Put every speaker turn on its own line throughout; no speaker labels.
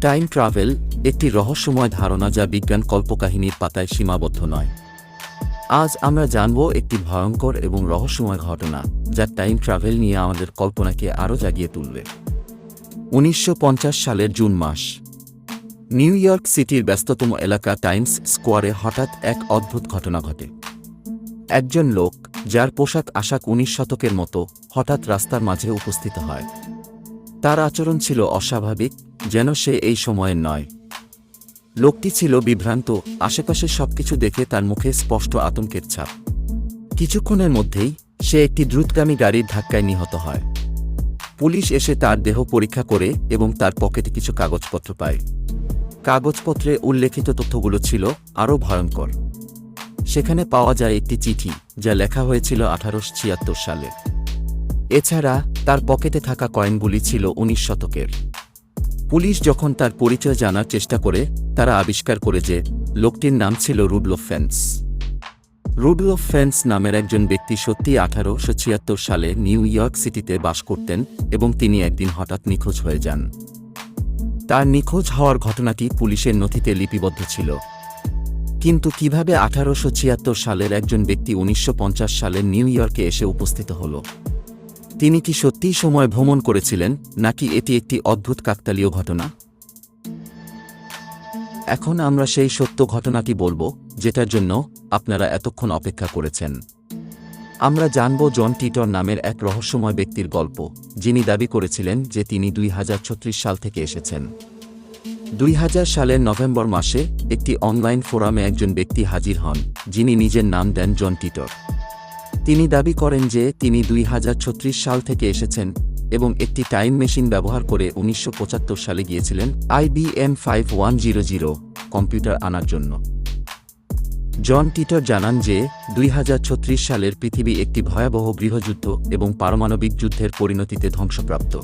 Time travel একটি রহস্যময় ধারণা যা বিজ্ঞান কল্পকাহিনীর পাতায় সীমাবদ্ধ নয়। আজ আমরা জানব একটি ভয়ঙ্কর এবং রহস্যময় ঘটনা যা টাইম ট্রাভেল নিয়ে আমাদের কল্পনাকে আরও জাগিয়ে তুলবে। উনিশশো পঞ্চাশ সালের জুন মাস। নিউ ইয়র্ক সিটির ব্যস্ততম এলাকা টাইমস স্কোয়ারে হঠাৎ এক অদ্ভুত ঘটনা ঘটে। একজন লোক, যার পোশাক আশাক উনিশ শতকের মতো, হঠাৎ রাস্তার মাঝে উপস্থিত হয়। তার আচরণ ছিল অস্বাভাবিক, যেন সে এই সময়ের নয়। লোকটি ছিল বিভ্রান্ত আশেপাশে সবকিছু দেখে তার মুখে স্পষ্ট আতঙ্কের ছাপ। কিছুক্ষণের মধ্যেই সে একটি দ্রুতগামী গাড়ির ধাক্কায় নিহত হয়। পুলিশ এসে তার দেহ পরীক্ষা করে এবং তার পকেটে কিছু কাগজপত্র পায়। কাগজপত্রে উল্লেখিত তথ্যগুলো ছিল আরও ভয়ঙ্কর। সেখানে পাওয়া যায় একটি চিঠি, যা লেখা হয়েছিল আঠারোশো ছিয়াত্তর সালে। এছাড়া তার পকেটে থাকা কয়েনগুলি ছিল উনিশ শতকের। পুলিশ যখন তার পরিচয় জানার চেষ্টা করে, তারা আবিষ্কার করে যে, লোকটির নাম ছিল রুডলফ ফেন্স। রুডলফ ফেন্স নামের একজন ব্যক্তি সত্যি আঠারোশো ছিয়াত্তর সালে নিউ ইয়র্ক সিটিতে বাস করতেন এবং তিনি একদিন হঠাৎ নিখোঁজ হয়ে যান। তার নিখোঁজ হওয়ার ঘটনাটি পুলিশের নথিতে লিপিবদ্ধ ছিল। কিন্তু কীভাবে আঠারোশো ছিয়াত্তর সালের একজন ব্যক্তি উনিশশো পঞ্চাশ সালে নিউ ইয়র্কে এসে উপস্থিত হল? তিনি কি সত্যিই সময় ভ্রমণ করেছিলেন, নাকি এটি একটি অদ্ভুত কাকতালীয় ঘটনা? এখন আমরা সেই সত্য ঘটনাটি বলব, যেটার জন্য আপনারা এতক্ষণ অপেক্ষা করেছেন। আমরা জানব জন টিটর নামের এক রহস্যময় ব্যক্তির গল্প, যিনি দাবি করেছিলেন যে তিনি দুই হাজার ছত্রিশ সাল থেকে এসেছেন। দুই সালের নভেম্বর মাসে একটি অনলাইন ফোরামে একজন ব্যক্তি হাজির হন, যিনি নিজের নাম দেন জন টিটর। তিনি দাবি করেন যে তিনি দুই হাজার ছত্রিশ সাল থেকে এসেছেন এবং একটি টাইম মেশিন ব্যবহার করে উনিশশো পঁচাত্তর সালে গিয়েছিলেন IBM five one zero zero computer আনার জন্য। জন টিটর জানান যে দুই হাজার ছত্রিশ সালের পৃথিবী একটি ভয়াবহ গৃহযুদ্ধ এবং পারমাণবিক যুদ্ধের পরিণতিতে ধ্বংসপ্রাপ্ত।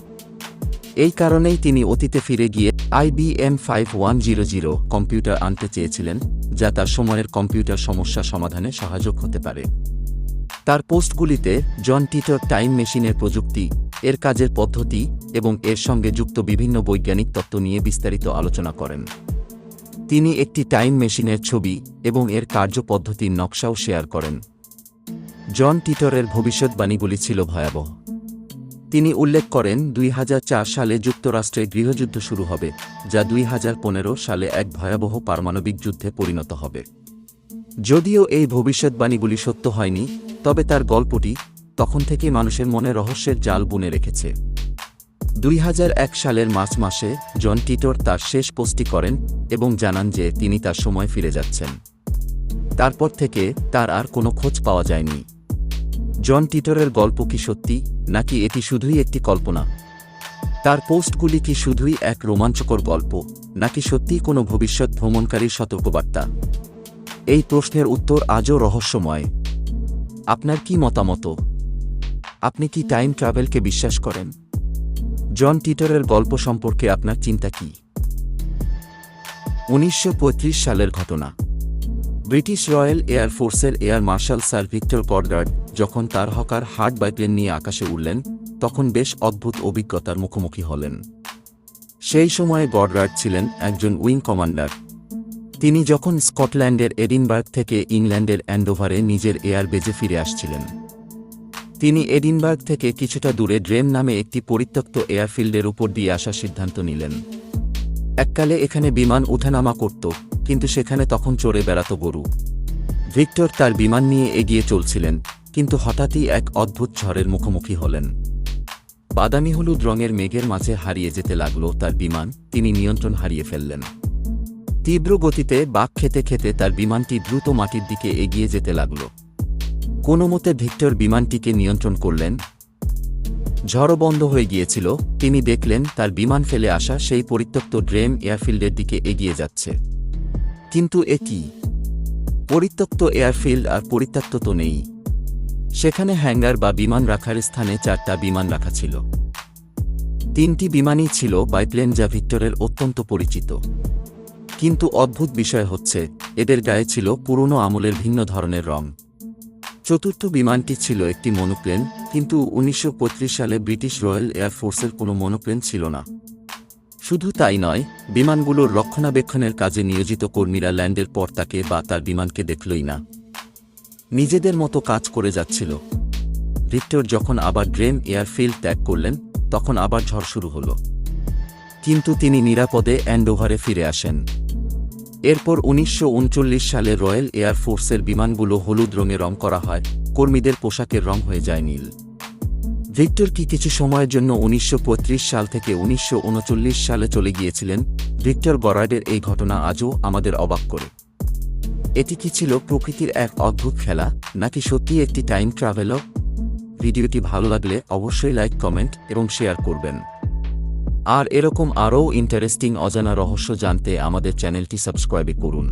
এই কারণেই তিনি অতীতে ফিরে গিয়ে IBM five one zero zero computer আনতে চেয়েছিলেন, যা তার সময়ের কম্পিউটার সমস্যা সমাধানে সহায়ক হতে পারে। তার পোস্টগুলিতে জন টিটর টাইম মেশিনের প্রযুক্তি, এর কাজের পদ্ধতি এবং এর সঙ্গে যুক্ত বিভিন্ন বৈজ্ঞানিক তত্ত্ব নিয়ে বিস্তারিত আলোচনা করেন। তিনি একটি টাইম মেশিনের ছবি এবং এর কার্যপদ্ধতির নকশাও শেয়ার করেন। জন টিটরের ভবিষ্যৎবাণীগুলি ছিল ভয়াবহ। তিনি উল্লেখ করেন, দুই হাজার চার সালে যুক্তরাষ্ট্রে গৃহযুদ্ধ শুরু হবে, যা দুই হাজার পনেরো সালে এক ভয়াবহ পারমাণবিক যুদ্ধে পরিণত হবে। যদিও এই ভবিষ্যৎবাণীগুলি সত্য হয়নি তবে তার গল্পটি তখন থেকে মানুষের মনে রহস্যের জাল বুনে রেখেছে। দুই হাজার এক সালের মার্চ মাসে জন টিটর তার শেষ পোস্টটি করেন এবং জানান যে তিনি তার সময় ফিরে যাচ্ছেন। তারপর থেকে তার আর কোনো খোঁজ পাওয়া যায়নি। জন টিটরের গল্প কি সত্যি, নাকি এটি শুধুই একটি কল্পনা? তার পোস্টগুলি কি শুধুই এক রোমাঞ্চকর গল্প, নাকি সত্যিই কোনো ভবিষ্যৎ ভ্রমণকারীর সতর্কবার্তা? এই প্রশ্নের উত্তর আজও রহস্যময়। আপনার কি মতামত? আপনি কি টাইম ট্রাভেলকে বিশ্বাস করেন? জন টিটরের গল্প সম্পর্কে আপনার চিন্তা কি? উনিশশো পঁয়ত্রিশ সালের ঘটনা। ব্রিটিশ রয়্যাল এয়ার ফোর্সের air marshal sir Victor Goddard যখন তার হকার হার্ড বাইপ্লেন নিয়ে আকাশে উড়লেন, তখন বেশ অদ্ভুত অভিজ্ঞতার মুখোমুখি হলেন। সেই সময়ে গডগার্ড ছিলেন একজন উইং কমান্ডার। তিনি যখন স্কটল্যান্ডের এডিনবার্গ থেকে ইংল্যান্ডের অ্যান্ডোভারে নিজের এয়ার বেজে ফিরে আসছিলেন। তিনি এডিনবার্গ থেকে কিছুটা দূরে ড্রেম নামে একটি পরিত্যক্ত এয়ারফিল্ডের উপর দিয়ে আসার সিদ্ধান্ত নিলেন। এককালে এখানে বিমান উঠানামা করত, কিন্তু সেখানে তখন চড়ে বেড়াত গরু। ভিক্টর তার বিমান নিয়ে এগিয়ে চলছিলেন, কিন্তু হঠাৎই এক অদ্ভুত ঝড়ের মুখোমুখি হলেন। বাদামি হলুদ রঙের মেঘের মাঝে হারিয়ে যেতে লাগল তার বিমান, তিনি নিয়ন্ত্রণ হারিয়ে ফেললেন। তীব্র গতিতে বাঘ খেতে খেতে তার বিমানটি দ্রুত মাটির দিকে এগিয়ে যেতে লাগল। কোনো মতে ভিক্টর বিমানটিকে নিয়ন্ত্রণ করলেন। ঝড় বন্ধ হয়ে গিয়েছিল, তিনি দেখলেন তার বিমান ফেলে আসা সেই পরিত্যক্ত ড্রেম এয়ারফিল্ডের দিকে এগিয়ে যাচ্ছে। কিন্তু এ কি? পরিত্যক্ত এয়ারফিল্ড আর পরিত্যক্ত তো নেই। সেখানে হ্যাঙ্গার বা বিমান রাখার স্থানে চারটা বিমান রাখা ছিল। তিনটি বিমানই ছিল বাইপ্লেন যা ভিক্টরের অত্যন্ত পরিচিত। কিন্তু অদ্ভুত বিষয় হচ্ছে, এদের গায়ে ছিল পুরনো আমলের ভিন্ন ধরনের রং। চতুর্থ বিমানটি ছিল একটি মনোপ্লেন, কিন্তু উনিশশো পঁয়ত্রিশ সালে ব্রিটিশ রয়্যাল এয়ারফোর্সের কোনো মনোপ্লেন ছিল না। শুধু তাই নয়, বিমানগুলোর রক্ষণাবেক্ষণের কাজে নিয়োজিত কর্মীরা ল্যান্ডের পর তাকে বা তার বিমানকে দেখলই না। নিজেদের মতো কাজ করে যাচ্ছিল। ভিক্টর যখন আবার ড্রেম এয়ারফিল্ড ত্যাগ করলেন, তখন আবার ঝড় শুরু হলো। কিন্তু তিনি নিরাপদে অ্যান্ডোভারে ফিরে আসেন। এরপর উনিশশো উনচল্লিশ সালে রয়্যাল এয়ার ফোর্সের বিমানগুলো হলুদ রঙে রং করা হয়, কর্মীদের পোশাকের রং হয়ে যায় নীল। ভিক্টর কি কিছু সময়ের জন্য উনিশশো পঁয়ত্রিশ সাল থেকে উনিশশো উনচল্লিশ সালে চলে গিয়েছিলেন? ভিক্টর গরাডের এই ঘটনা আজও আমাদের অবাক করে। এটি কি ছিল প্রকৃতির এক অদ্ভুত খেলা, নাকি সত্যি একটি টাইম ট্রাভেলও? ভিডিওটি ভালো লাগলে অবশ্যই লাইক, কমেন্ট এবং শেয়ার করবেন। আর এরকম আরও ইন্টারেস্টিং অজানা রহস্য জানতে আমাদের চ্যানেলটি সাবস্ক্রাইব করুন।